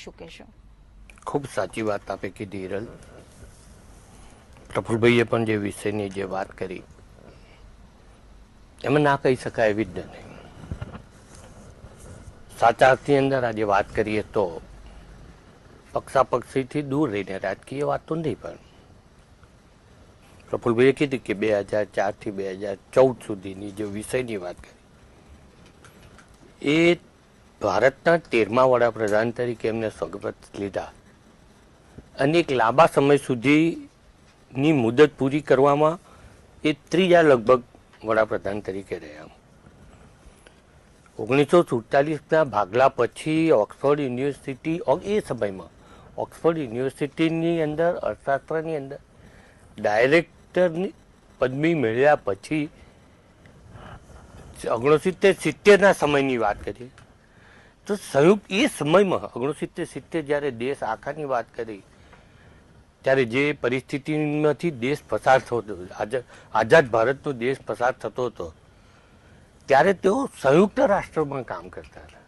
શું કહેશો? ખૂબ સાચી વાત આપે કીધી હિરલ. પ્રફુલભાઈએ પણ જે વિષયની જે વાત કરી, એમાં ના કહી શકાય એવી જ નથી સાચા અર્થની અંદર આજે વાત કરીએ તો પક્ષાપક્ષીથી દૂર રહીને રાજકીય વાતો નહીં પણ. પ્રફુલભાઈએ કીધું કે બે હજાર ચારથી બે હજાર ચૌદ સુધીની જે વિષયની વાત કરી, એ ભારતના તેરમા વડાપ્રધાન તરીકે એમને સ્વગત લીધા. અને એક લાંબા સમય સુધીની મુદત પૂરી કરવામાં એ ત્રીજા લગભગ વડાપ્રધાન તરીકે રહ્યા. ઓગણીસો સુડતાલીસના ભાગલા પછી ઓક્સફોર્ડ યુનિવર્સિટી એ સમયમાં ઓક્સફોર્ડ યુનિવર્સિટીની અંદર અર્થશાસ્ત્રની અંદર ડાયરેક્ટરની પદવી મેળવ્યા પછી ઓગણસિત્તેર સિત્તેરના સમયની વાત કરીએ તો સંયુક્ત એ સમયમાં, ઓગણસિત્તેર સિત્તેર જ્યારે દેશ આખાની વાત કરી, ત્યારે જે પરિસ્થિતિમાંથી દેશ પસાર થતો આઝાદ ભારતનો દેશ પસાર થતો હતો, ત્યારે તેઓ સંયુક્ત રાષ્ટ્રમાં કામ કરતા હતા.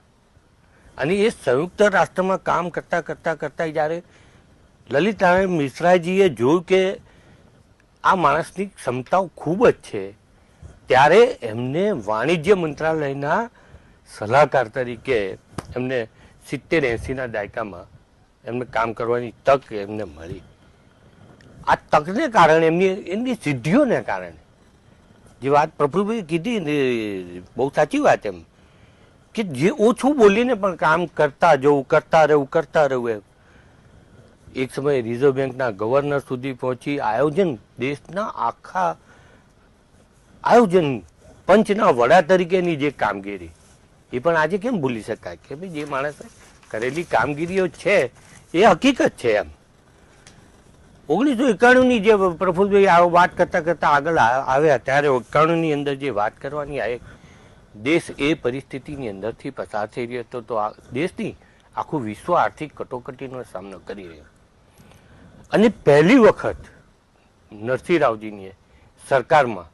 અને એ સંયુક્ત રાષ્ટ્રમાં કામ કરતા કરતા કરતા જ્યારે લલિત નારાયણ મિશ્રાજીએ જોયું કે આ માણસની ક્ષમતાઓ ખૂબ જ છે, ત્યારે એમને વાણિજ્ય મંત્રાલયના સલાહકાર તરીકે એમને સિત્તેર એંસીના દાયકામાં એમને કામ કરવાની તક એમને મળી. આ તકને કારણે એમની એમની સિદ્ધિઓને કારણે. જે વાત પ્રભુભાઈ કીધી ને, બહુ સાચી વાત એમ. કે જે ઓછું બોલીને પણ કામ કરતા જવું, કરતા રહેવું કરતા રહેવું એમ. એક સમયે રિઝર્વ બેંકના ગવર્નર સુધી પહોંચી આયોજન દેશના આખા, આયોજન પંચના વડા તરીકેની જે કામગીરી. એ પણ આજે કેમ ભૂલી શકાય? કે ભાઈ જે માણસે કરેલી કામગીરીઓ છે, એ હકીકત છે એમ. ઓગણીસો એકાણુંની જે પ્રફુલભાઈ આ વાત કરતા કરતા આગળ આવ્યા, ત્યારે એકાણુંની અંદર જે વાત કરવાની આ એક દેશ એ પરિસ્થિતિની અંદરથી પસાર થઈ રહ્યો હતો, તો દેશની આખું વિશ્વ આર્થિક કટોકટીનો સામનો કરી રહ્યો. અને પહેલી વખત નરસિંહ રાવજીની સરકારમાં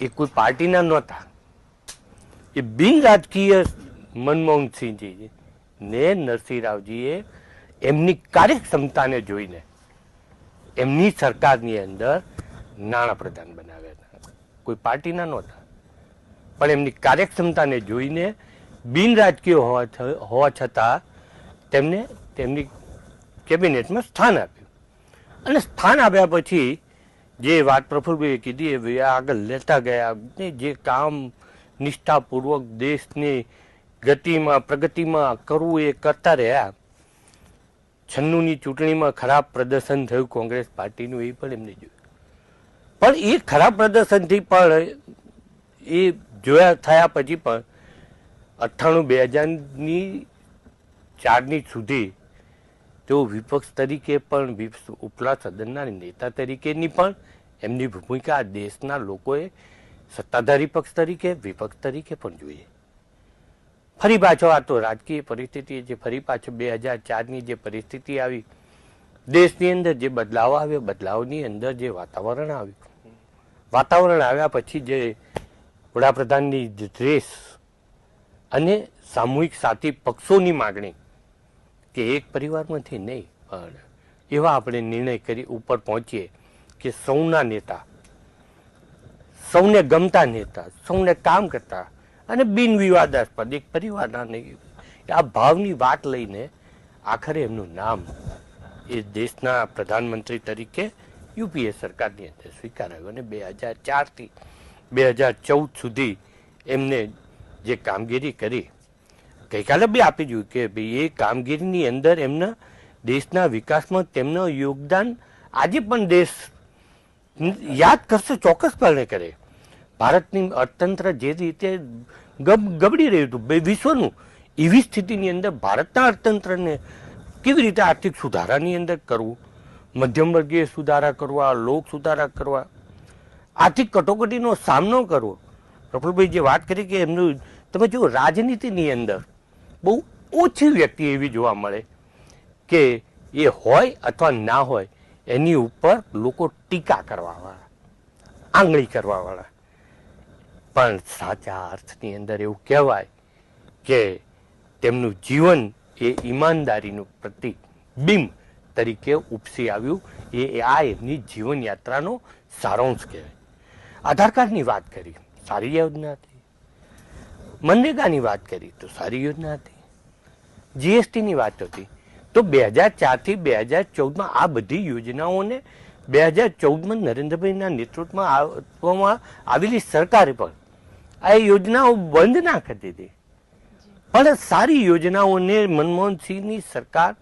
એ કોઈ પાર્ટીના નહોતા. એ બિન રાજકીય મનમોહનસિંહજી ને નરસિંહ રાવજીએ એમની કાર્યક્ષમતાને જોઈને એમની સરકારની અંદર નાણાં પ્રધાન બનાવ્યા હતા. કોઈ પાર્ટીના નહોતા. પણ એમની કાર્યક્ષમતાને જોઈને બિન રાજકીય હોવા હોવા છતાં તેમને તેમની કેબિનેટમાં સ્થાન આપ્યું. અને સ્થાન આપ્યા પછી જે વાત પ્રફુલભાઈએ કીધી એ આગળ લેતા ગયા જે કામ નિષ્ઠાપૂર્વક દેશની ગતિમાં, પ્રગતિમાં કરવું એ કરતા રહ્યા. છન્નુની ચૂંટણીમાં ખરાબ પ્રદર્શન થયું કોંગ્રેસ પાર્ટીનું, એ પણ એમને જોયું. પણ એ ખરાબ પ્રદર્શનથી પણ, એ જોયા થયા પછી પણ અઠ્ઠાણું બે હજારની ચારની સુધી તેઓ વિપક્ષ તરીકે પણ ઉપલા સદનના નેતા તરીકેની પણ એમની ભૂમિકા દેશના લોકોએ સત્તાધારી પક્ષ તરીકે, વિપક્ષ તરીકે પણ જોઈએ. ફરી પાછો આ તો રાજકીય પરિસ્થિતિ જે ફરી પાછો બે હજાર ચારની જે પરિસ્થિતિ આવી, દેશની અંદર જે બદલાવ આવ્યો, બદલાવની અંદર જે વાતાવરણ આવ્યું. વાતાવરણ આવ્યા પછી જે વડાપ્રધાનની ડ્રેસ અને સામૂહિક સાથી પક્ષોની માગણી, કે એક પરિવારમાંથી નહીં, પણ એવા આપણે નિર્ણય કરી, ઉપર પહોંચીએ કે સૌના નેતા સૌને ગમતા નેતા, સૌને કામ કરતા અને બિન વિવાદાસ્પદ એક પરિવારના નહીં આ ભાવની વાત લઈને આખરે એમનું નામ એ દેશના પ્રધાનમંત્રી તરીકે યુપીએ સરકારની અંદર સ્વીકારાયું અને બે હજાર ચારથી બે હજાર ચૌદ સુધી એમને જે કામગીરી કરી, ગઈકાલે બી આપી જોયું કે ભાઈ એ કામગીરીની અંદર એમના દેશના વિકાસમાં તેમનું યોગદાન આજે પણ દેશ યાદ કરશે ચોક્કસપણે કરે. ભારતની અર્થતંત્ર જે રીતે ગબ, ગબડી રહ્યું હતું વિશ્વનું, એવી સ્થિતિની અંદર ભારતના અર્થતંત્રને કેવી રીતે આર્થિક સુધારાની અંદર કરવું? મધ્યમ વર્ગીય સુધારા કરવા, લોક સુધારા કરવા, આર્થિક કટોકટીનો સામનો કરવો? પ્રફુલભાઈ જે વાત કરી કે એમનું, તમે જુઓ, રાજનીતિની અંદર બહુ ઓછી વ્યક્તિ એવી જોવા મળે કે એ હોય અથવા ના હોય. એની ઉપર લોકો ટીકા કરવાવાળા, આંગળી કરવાવાળા. પણ સાચા અર્થની અંદર એવું કહેવાય કે તેમનું જીવન એ ઈમાનદારીનું પ્રતિક બિંબ તરીકે ઉપસી આવ્યું. એ આ એમની જીવનયાત્રાનો સારાંશ કહેવાય. આધાર કાર્ડની વાત કરી, સારી યોજના હતી. મનરેગાની વાત કરી, તો સારી યોજના હતી. જીએસટીની વાત હતી. તો બે હજાર ચારથી બે હજાર ચૌદમાં આ બધી યોજનાઓને બે હજાર ચૌદમાં નરેન્દ્રભાઈના નેતૃત્વમાં આપવામાં આવેલી સરકારે પણ આ યોજનાઓ બંધ ના કરી દીધી. પણ સારી યોજનાઓને મનમોહનસિંહની સરકાર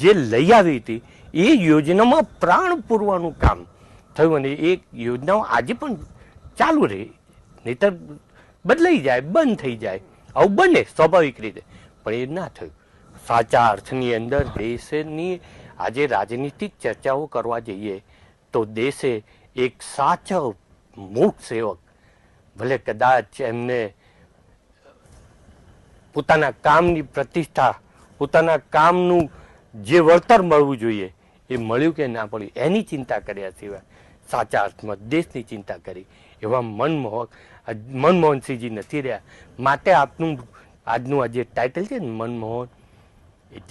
જે લઈ આવી હતી, એ યોજનામાં પ્રાણ પૂરવાનું કામ થયું અને એ યોજનાઓ આજે પણ ચાલુ રહે. નહીતર બદલાઈ જાય, બંધ થઈ જાય. આવું બને સ્વાભાવિક રીતે, પણ એ ના થયું. સાચા અર્થની અંદર દેશની આજે રાજનીતિક ચર્ચાઓ કરવા જઈએ તો દેશે એક સાચો મૂક સેવક, ભલે કદાચ એમને પોતાના કામની પ્રતિષ્ઠા, પોતાના કામનું જે વળતર મળવું જોઈએ એ મળ્યું કે ના મળ્યું, એની ચિંતા કર્યા સિવાય, સાચા અર્થમાં દેશની ચિંતા કરી. એવા મનમોહક, મનમોહનસિંહજી નથી રહ્યા. માટે આપનું આજનું આ જે ટાઇટલ છે ને, મનમોહન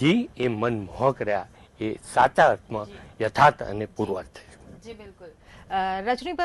જી એ મનમોહક રહ્યા. એ સાચા અર્થમાં યથાર્થ અને પૂર્વાર્થ છે રજનીભાઈ